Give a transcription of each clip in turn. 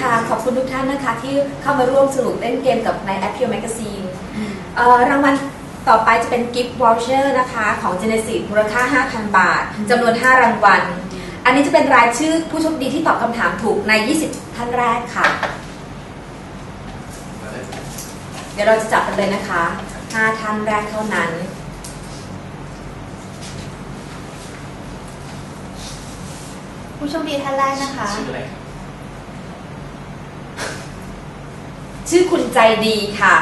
ค่ะ ขอบคุณทุกท่านนะคะ ที่เข้ามาร่วมสนุกเล่นเกมกับในแอปเพียวแมกซีนรางวัลต่อไปจะเป็นกิฟต์วอลเชอร์นะคะของ Genesis มูลค่า 5,000 บาทจำนวน 5 รางวัล อันนี้จะเป็นรายชื่อผู้โชคดีที่ตอบคำถามถูกใน 20 ท่านแรกค่ะ เดี๋ยวเราจะจับกันเลยนะคะ 5 ท่านแรกเท่านั้นผู้โชคดีท่านแรกนะคะชื่ออะไรครับ ชื่อคุณใจดีค่ะ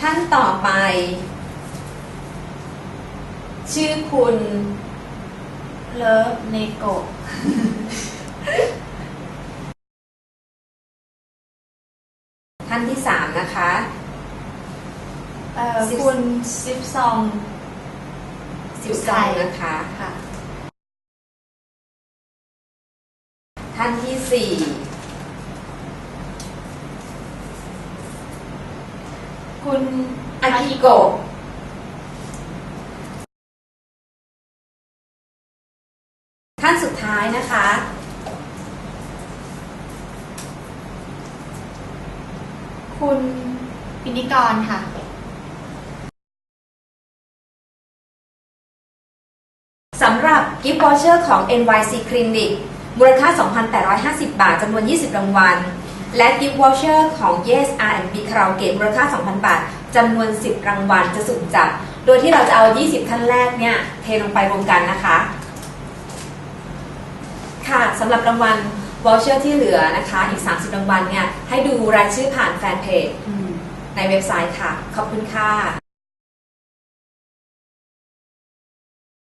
ท่านต่อไป ชื่อคุณเลิฟเนโกะท่านที่สามนะคะ เอ่อคุณซิปซอง สิบสองนะคะค่ะ ท่านที่สี่คุณอากิโกะท่านสุดท้ายนะคะ คุณปินิกรค่ะ สำหรับกิฟต์วอเชอร์ของ NYC Clinic มูลค่า 2,850 บาทจำนวน 20 รางวัล และกิฟต์วอเชอร์ของ Yes R&B Karaoke มูลค่า 2,000 บาทจำนวน 10 รางวัลจะสุ่มจับ โดยที่เราจะเอา 20 ท่านแรกเนี่ย เทลงไปรวมกันนะคะ ค่ะสำหรับรางวัลวอเชอร์ที่เหลือนะคะ อีก 30 รางวัลเนี่ย ให้ดูรายชื่อผ่านแฟนเพจในเว็บไซต์ค่ะ ขอบคุณค่ะ